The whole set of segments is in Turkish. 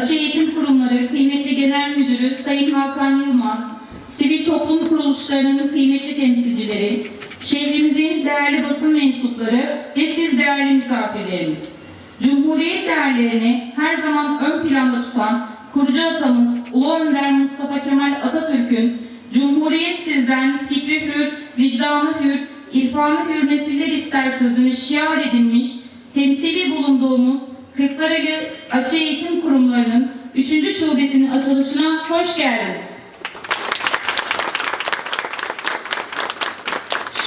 Açı Eğitim Kurumları Kıymetli Genel Müdürü Sayın Hakan Yılmaz, sivil toplum kuruluşlarının kıymetli temsilcileri, şehrimizin değerli basın mensupları ve siz değerli misafirlerimiz. Cumhuriyet değerlerini her zaman ön planda tutan kurucu atamız Ulu Önder Mustafa Kemal Atatürk'ün Cumhuriyet sizden fikri hür, vicdanı hür, irfanı hür nesiller ister sözünü şiar edinmiş, temsili bulunduğumuz Kırklareli Açı Eğitim Kurumlarının 3. şubesinin açılışına hoş geldiniz.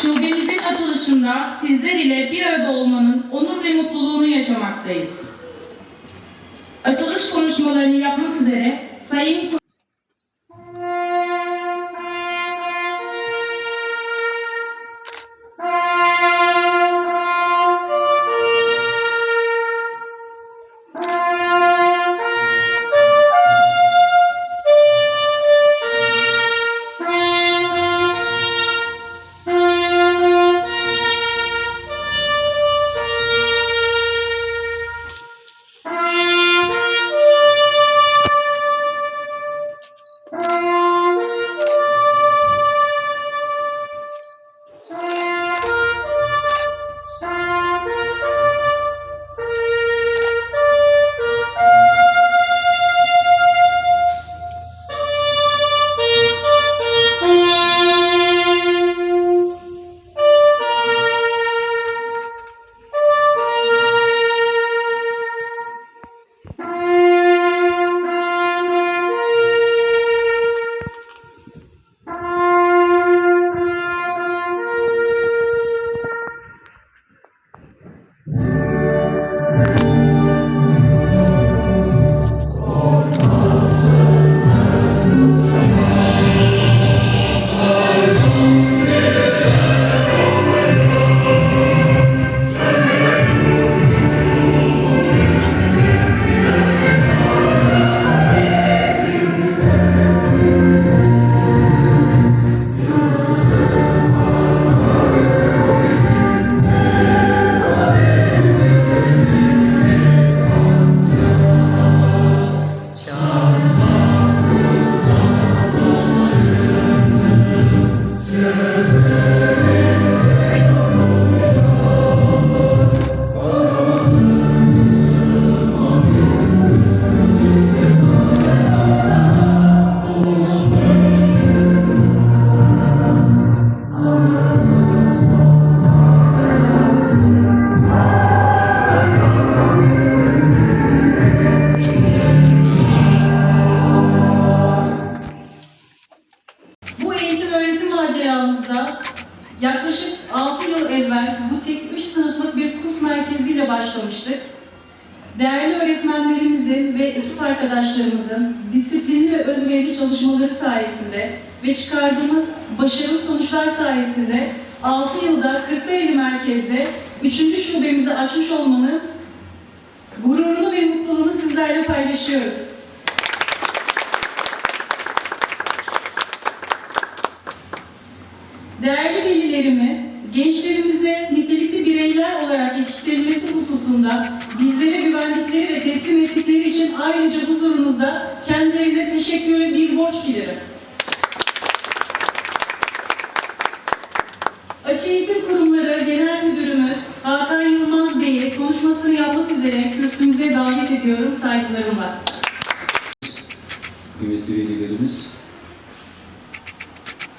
Şubemizin açılışında sizler ile bir arada olmanın onur ve mutluluğunu yaşamaktayız. Açılış konuşmalarını yapmak üzere Sayın maceramızda yaklaşık 6 yıl evvel butik 3 sınıflık bir kurs merkeziyle başlamıştık. Değerli öğretmenlerimizin ve ekip arkadaşlarımızın disiplinli ve özverili çalışmaları sayesinde ve çıkardığımız başarılı sonuçlar sayesinde 6 yılda Kırklareli merkezde 3. şubemizi açmış olmanın gururunu ve mutluluğunu sizlerle paylaşıyoruz. Değerli velilerimiz, gençlerimize nitelikli bireyler olarak yetiştirilmesi hususunda bizlere güvendikleri ve teslim ettikleri için ayrıca huzurunuzda kendilerine teşekkür ve bir borç bilirim. Açı Eğitim Kurumları Genel Müdürümüz Hakan Yılmaz Bey'i konuşmasını yapmak üzere kürsümüze davet ediyorum saygılarımla. kıymetli velilerimiz,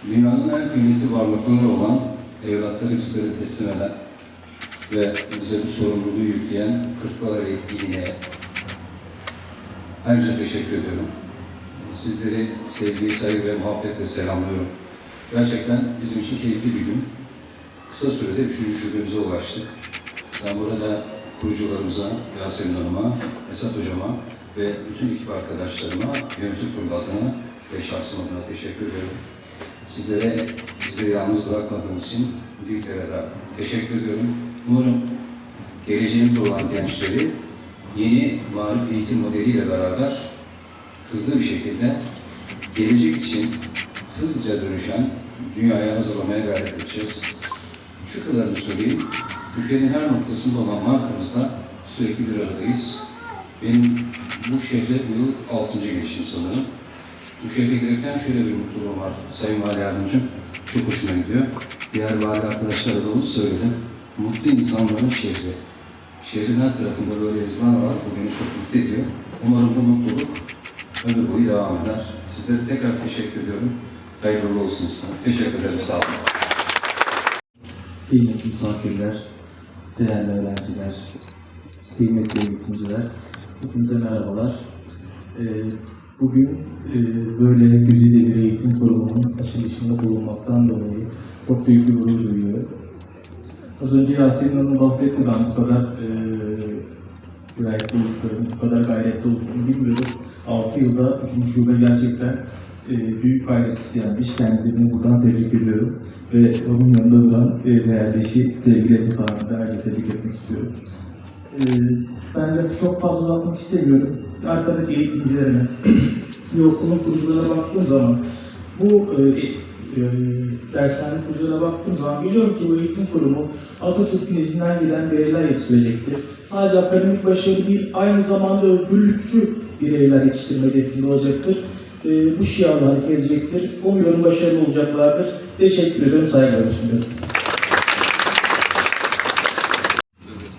dünyanın en kıymetli varlıkları olan evlatları bizlere teslim eden ve bize bu sorumluluğu yükleyen Kırklareli iline ayrıca teşekkür ediyorum. Sizleri sevgi, saygı ve muhabbetle selamlıyorum. Gerçekten bizim için keyifli bir gün. Kısa sürede üçüncü şubemize ulaştık. Ben burada kurucularımıza, Yasemin Hanım'a, Esat Hocama ve bütün ekip arkadaşlarıma, yönetim kurulu adına ve şahsım adına teşekkür ediyorum. Sizlere bizleri yalnız bırakmadığınız için büyük evvela teşekkür ediyorum. Umarım geleceğimiz olan gençleri yeni marif eğitim modeliyle beraber hızlı bir şekilde gelecek için hızlıca dönüşen dünyaya hazırlamaya gayret edeceğiz. Şu kadarını söyleyeyim. Ülkenin her noktasında olan markamızla sürekli bir aradayız. Benim bu şehre bu yıl 6. gelişim sanırım. Bu şehre gelirken şöyle bir mutluluğum var. Sayın Vali Yardımcım çok hoşuma gidiyor. Diğer vali arkadaşlara da onu söyledim. Mutlu insanların şehri. Şehrin her tarafında böyle yazılar var. Bu beni çok mutlu ediyor. Umarım bu mutluluk ömür boyu devam eder. Sizlere tekrar teşekkür ediyorum. Hayırlı olsun size. Teşekkür ederim. Sağ olun. kıymetli misafirler, değerli öğrenciler, kıymetli eğitimciler, hepinize merhabalar. Ee, Bugün e, böyle güzide bir eğitim kurumunun açılışında bulunmaktan dolayı çok büyük bir gurur duyuyorum. Az önce Yasemin Hanım bahsetti, ben bu kadar e, gayretli olduklarını, bu kadar gayretli olduklarını bilmiyordum. 6 yılda 3. şube gerçekten e, büyük gayret isteyenmiş. Kendilerini buradan tebrik ediyorum. Ve onun yanında duran e, değerli eşi sevgili Esat Hanım'ı da ayrıca tebrik etmek istiyorum. E, ben de çok fazla uzatmak istemiyorum. Arkadaki eğitimcilerime ve okulun kurucularına baktığım zaman bu e, e, dershane kurucularına baktığım zaman biliyorum ki bu eğitim kurumu Atatürk'ün izinden gelen bireyler yetiştirecektir. Sadece akademik başarı değil, aynı zamanda özgürlükçü bireyler yetiştirme hedefinde olacaktır. E, bu şiarla hareket edecektir. Umuyorum başarılı olacaklardır. Teşekkür ederim, saygılar sunuyorum.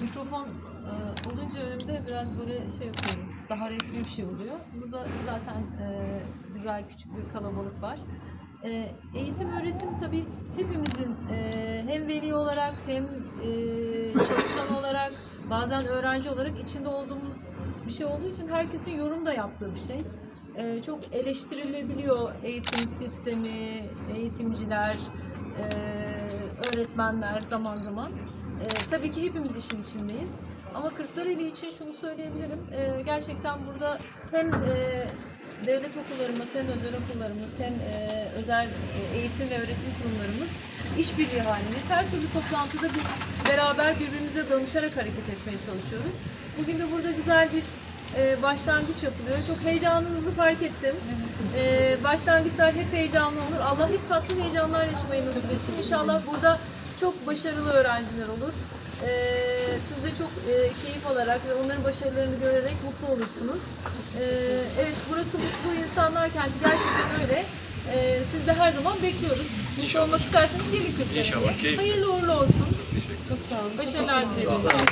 Mikrofon e, olunca önümde biraz böyle şey yapıyorum. Daha resmi bir şey oluyor. Burada zaten e, güzel küçük bir kalabalık var. E, eğitim öğretim tabii hepimizin e, hem veli olarak hem e, çalışan olarak bazen öğrenci olarak içinde olduğumuz bir şey olduğu için herkesin yorum da yaptığı bir şey. E, çok eleştirilebiliyor eğitim sistemi, eğitimciler, e, öğretmenler zaman zaman. E, tabii ki hepimiz işin içindeyiz. Ama Kırklareli için şunu söyleyebilirim. E, gerçekten burada hem e, devlet okullarımız hem özel okullarımız hem e, özel e, eğitim ve öğretim kurumlarımız işbirliği halindeyiz. Her türlü toplantıda biz beraber birbirimize danışarak hareket etmeye çalışıyoruz. Bugün de burada güzel bir e, başlangıç yapılıyor. Çok heyecanınızı fark ettim. E, başlangıçlar hep heyecanlı olur. Allah hep tatlı heyecanlar yaşamayı nasip etsin. İnşallah burada çok başarılı öğrenciler olur. E, siz de çok e, keyif alarak ve onların başarılarını görerek mutlu olursunuz. E, evet burası mutlu insanlar kenti gerçekten öyle. E, siz de her zaman bekliyoruz. Mutlu olmak isterseniz gelin Kırklareli'ye. İnşallah, keyif. Hayırlı uğurlu olsun. Çok sağ olun. Başarılar dilerim. ederim.